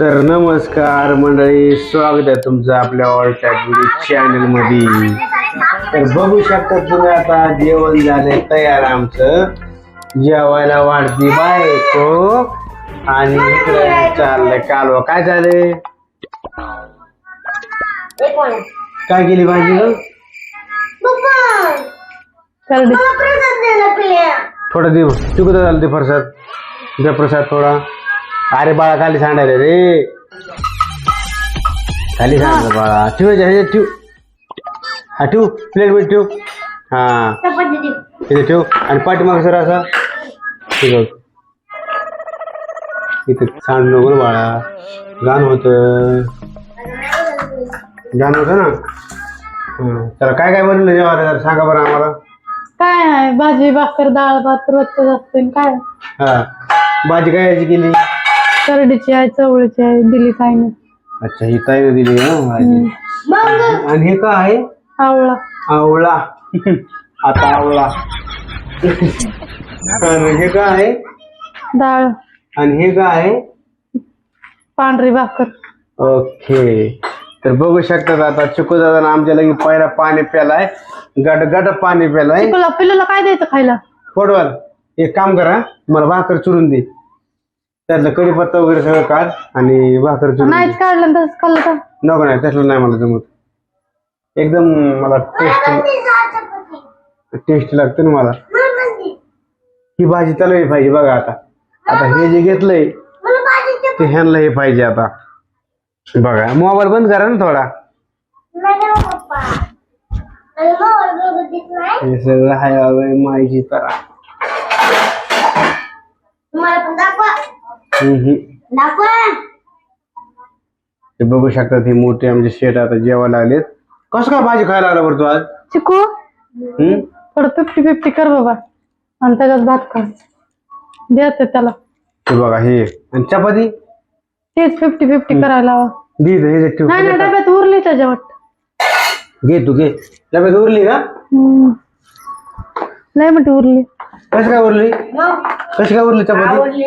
तर नमस्कार मंडळी स्वागत आहे तुमचं आपल्या ऑल टॅक्स चॅनलमध्ये तर बघू शकता तुम्ही आता जेवण झाले तयार आमचं. जेवायला वाढती बायको आणि इकडे चाललंय कालवा. काय झाले काय केली भाजी थोडा दे चुकत झालं ते प्रसाद? द्या प्रसाद थोडा. अरे बाळा खाली सांडायला रे. खाली सांडलं बाळा. ठेव ह्याच्यात ठेव. हा ठेव. प्लेटमध्ये ठेव. हा. इथे ठेव. आणि पाठीमाग सर असा. ठीक आहे इथे सांड नको ना बाळा. गाणं होतं गाणं होतं ना? हं. चला काय काय बनवलं जेवायला? जरा सांगा बरं आम्हाला. काय आहे भाजी भाकर डाळ भात रोजचं असते काय? हा. भाजी काय याची केली? करडीची आहे चवळीची आहे दिली काय नाही अच्छा ही ताईने दिली भाजी आणि हे काय आहे? आवळा. आवळा. आता आवळा. आणि हे काय आहे? डाळ. आणि हे काय आहे? पांढरी भाकर. ओके. तर बघू शकतात आता चिकू दादा आमच्या लगी पहिला पाणी प्यालाय. गट गट पाणी प्यालाय. तुला पिल्लाला काय द्यायचं खायला? फोडवाल. एक काम करा मला भाकर चुरून दे. त्यातलं कढीपत्ता वगैरे सगळं काढ आणि भाकर चुरून दे नाहीच काढलं तर खाल्लं का नको नाही तसलं नाही मला जमत एकदम मला टेस्ट टेस्ट लागते ना मला. ही भाजी तलवी पाहिजे बघा आता. आता हे जे घेतलंय ते ह्यांना हे पाहिजे आता. बघा मोबाईल बंद करा ना थोडा. हे सगळं हाय माहिती करा. ते बघू शकतात हे मोठे आमचे शेट आता जेवायला लागलेत. कसं काय भाजी खायला आला बरं तू आज? चिकू हम्म? थोडं फिफ्टी फिफ्टी कर बाबा. आणि त्याच्यात भात खा द्यायचं त्याला. हे बघा हे. आणि चपाती? तेच फिफ्टी फिफ्टी करायला हवं. दे इथं, हे ठेव. नाही ना डब्यात उरली त्याच्या वाटत घे तू घे. डब्यात उरली का लय मोठी उरली. कशी काय उरली? कशी काय उरली चपाती?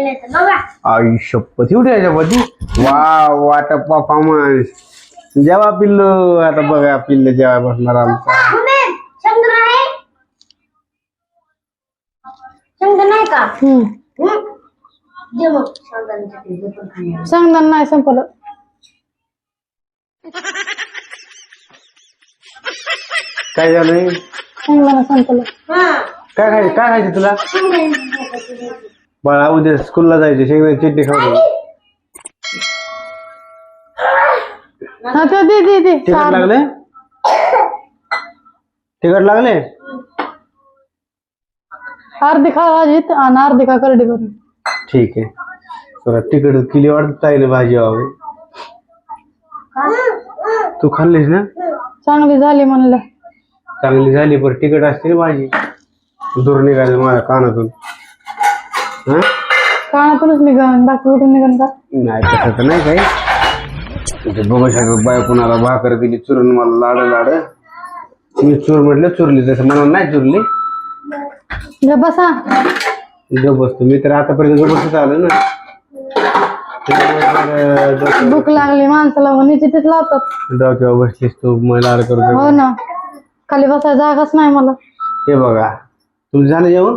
आई शपथ एवढी आहे चपाती? वा वाट परफॉर्मन्स जेव्हा पिल्लो आता बघा पिल्ल जेव्हा बसणार आमचा. नाही का? हम्म. मग पण. सांगताना नाही संपलं. काय झालंय? सांगताना संपलं. हा. काय खायचं? काय खायचं तुला. बाळा उद्या स्कूलला जायचं शेंगदाण्याची चटणी खाऊ हा ते दे दे दे तिकट लागले तिकट लागले अर्धी खा भाजीत आणि अर्धी खा करडी भरून ठीक आहे. जरा तिकट किली वाटत ताईने भाजी हवी तू खाल्लीस ना? चांगली झाली म्हणलं. चांगली झाली पण तिकट असते ना भाजी. दूर निघाली माझ्या कानातून. हा? कानातूनच निघन बाकी कुठून निघन का? नाही तसं तर नाही काही. ते बघू शकतो बाय कुणाला भाकर दिली चुरून मला लाड लाड. मी चूर म्हटलं चुरली. तसं म्हणून नाही चुरली. जा बसा. गप बसतो. मी तर आतापर्यंत गप बसत आलो ना. भूक लागली माणसाला तिथेच लावतात. डोक्यावर बसलीस तू मला लाड हो करतो ना. खाली बसायला जागाच नाही मला. हे बघा. तुझं झालं जेवण?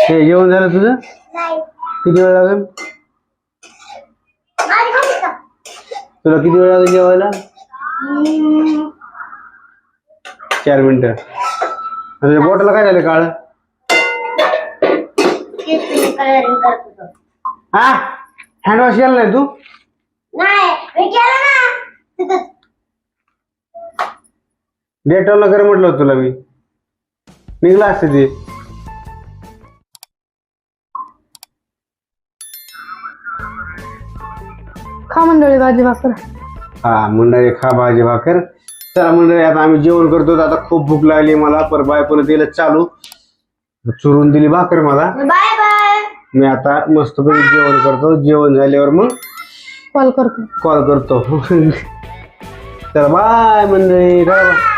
हे जेवण झालं तुझं? किती वेळ लागेल? तुला किती वेळ लागेल जेवायला? चार मिनिटं. आणि बॉटल काय झालं काळ. हा? हँडवॉश केलं नाही तू? डेटॉलला कर म्हटलं तुला मी. निघला असते ते. खा मंडळी भाजी भाकर. हा मंडळी खा भाजी भाकर. चला मंडळी आता आम्ही जेवण करतो. आता खूप भूक लागली मला. पर बायकोनं दिलं चालू. चुरून दिली भाकर मला. Bye bye. मी आता मस्तपैकी जेवण करतो. जेवण झाल्यावर मग कॉल करतो. कॉल करतो. चला बाय मंडळी. बाय.